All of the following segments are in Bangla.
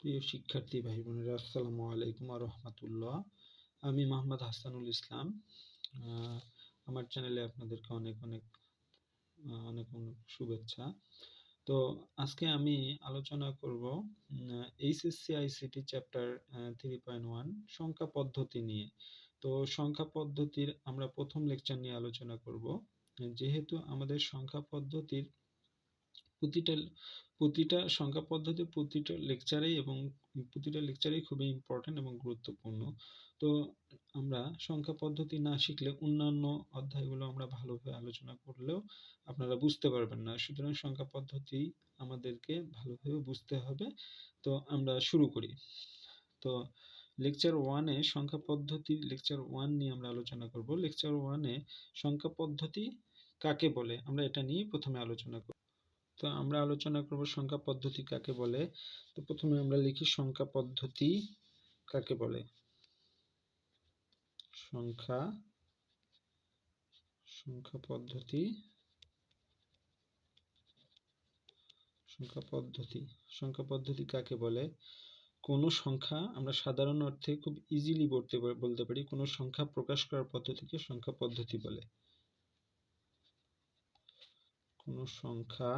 প্রিয় শিক্ষার্থী ভাই বোনেরা আসসালামু আলাইকুম রহমতুল্লাহ। আমি মোহাম্মদ হাসানুল ইসলাম। আমার চ্যানেলে আপনাদেরকে অনেক অনেক অনেক অনেক শুভেচ্ছা। তো আজকে আমি আলোচনা করব HSC ICT chapter three point one সংখ্যা পদ্ধতি নিয়ে। তো সংখ্যা পদ্ধতির আমরা প্রথম লেকচার নিয়ে আলোচনা করব। যেহেতু আমাদের সংখ্যা পদ্ধতির প্রতিটা প্রতিটা সংখ্যা পদ্ধতি, প্রতিটা লেকচারেই এবং প্রতিটা লেকচারেই খুবই ইম্পর্টেন্ট এবং গুরুত্বপূর্ণ। তো আমরা সংখ্যা পদ্ধতি না শিখলে অন্যান্য অধ্যায়গুলো আমরা ভালোভাবে আলোচনা করলেও আপনারা বুঝতে পারবেন না। সুতরাং সংখ্যা পদ্ধতি আমাদেরকে ভালোভাবে বুঝতে হবে। তো আমরা শুরু করি। তো লেকচার ওয়ানে সংখ্যা পদ্ধতি লেকচার ওয়ান নিয়ে আমরা আলোচনা করব। লেকচার ওয়ানে সংখ্যা পদ্ধতি কাকে বলে? আমরা এটা নিয়ে প্রথমে আলোচনা করব। তো আমরা আলোচনা করব সংখ্যা পদ্ধতি কাকে বলে? তো প্রথমে আমরা লিখি সংখ্যা পদ্ধতি কাকে বলে? সংখ্যা সংখ্যা পদ্ধতি সংখ্যা পদ্ধতি সংখ্যা পদ্ধতি কাকে বলে? কোনো সংখ্যা আমরা সাধারণ অর্থে খুব ইজিলি বলতে পারি, কোনো সংখ্যা প্রকাশ করার পদ্ধতিকে সংখ্যা পদ্ধতি বলে। কোনো সংখ্যা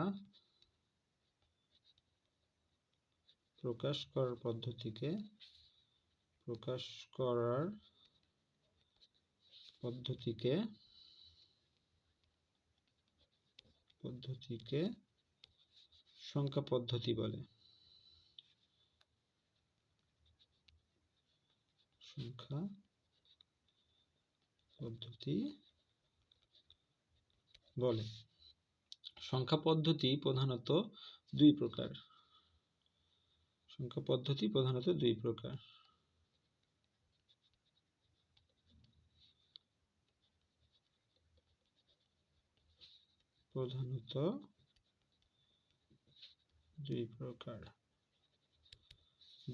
প্রকাশ করার পদ্ধতিকে প্রকাশ করার পদ্ধতিকে পদ্ধতিকে সংখ্যা পদ্ধতি বলে। সংখ্যা পদ্ধতি বলে। সংখ্যা পদ্ধতি প্রধানত দুই প্রকার। সংখ্যা পদ্ধতি প্রধানত দুই প্রকার। প্রধানত দুই প্রকার।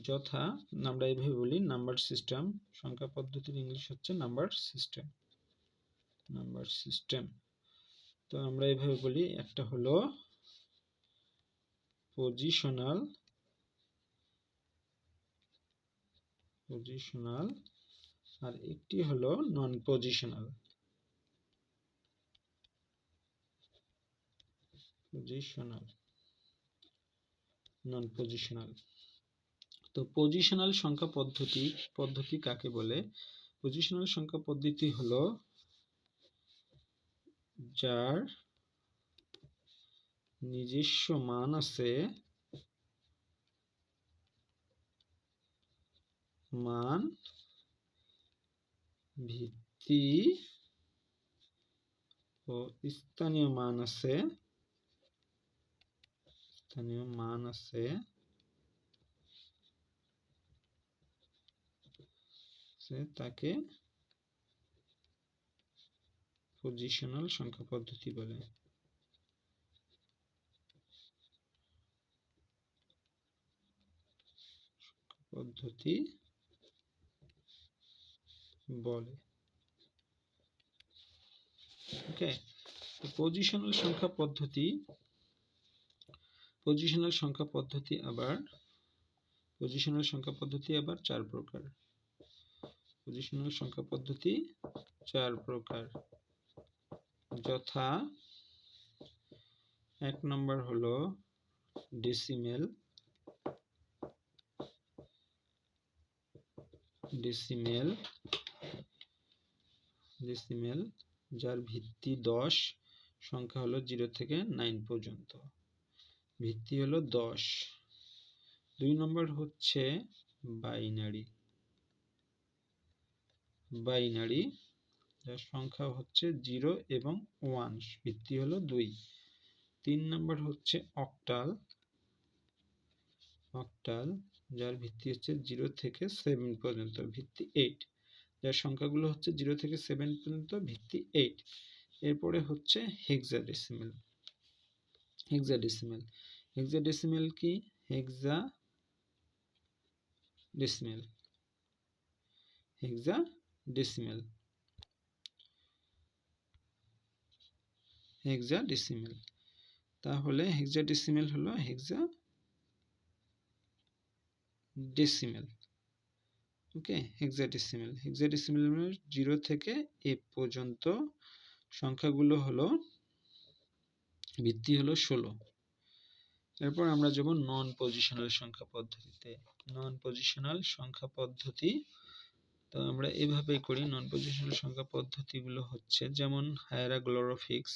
যথা আমরা এইভাবে বলি নাম্বার সিস্টেম সংখ্যা পদ্ধতির ইংলিশ হচ্ছে নাম্বার সিস্টেম নাম্বার সিস্টেম তো আমরা এইভাবে বলি, একটা হলো পজিশনাল পজিশনাল আর একটি হলো non positional positional non positional তো পজিশনাল সংখ্যা পদ্ধতি পদ্ধতি কাকে বলে? পজিশনাল সংখ্যা পদ্ধতি হলো যার নিজস্ব মান আছে মান ভিত্তি ও স্থানীয় মান আছে স্থানীয় মান আছে তাকে পজিশনাল সংখ্যা পদ্ধতি বলে। পদ্ধতি বলে। ওকে পজিশনাল সংখ্যা পদ্ধতি, পজিশনাল সংখ্যা পদ্ধতি আবার, পজিশনাল সংখ্যা পদ্ধতি আবার চার প্রকার। পজিশনাল সংখ্যা পদ্ধতি চার প্রকার। যথা এক নম্বর হলো ডেসিমেল ডেসিমেল ডেসিমেল যার ভিত্তি দশ, সংখ্যা হলো জিরো থেকে নাইন পর্যন্ত। ভিত্তি হলো দশ। দুই নম্বর হচ্ছে বাইনারি বাইনারি যার সংখ্যা হচ্ছে জিরো এবং ওয়ান, ভিত্তি হলো দুই। তিন নম্বর হচ্ছে অক্টাল অক্টাল যার ভিত্তি হচ্ছে জিরো থেকে সেভেন পর্যন্ত, ভিত্তি এইট যার সংখ্যাগুলো হচ্ছে জিরো থেকে সেভেন পর্যন্ত, ভিত্তি এইট এরপরে হচ্ছে হেক্সাডেসিমেল হেক্সাডেসিমেল হেক্সাডেসিমেল কি? Hexadecimal hexadecimal hexadecimal তাহলে হেক্সা ডেসিমেল হলো hexadecimal okay hexadecimal hexadecimal মানে জিরো থেকে এ পর্যন্ত সংখ্যাগুলো হলো ভিত্তি হলো ষোলো। এরপর আমরা যাব নন পজিশনাল সংখ্যা পদ্ধতিতে। নন পজিশনাল সংখ্যা পদ্ধতি, তো আমরা এভাবেই করি। নন পজিশনাল সংখ্যা পদ্ধতিগুলো হচ্ছে যেমন হায়ারাগ্লোরোফিক্স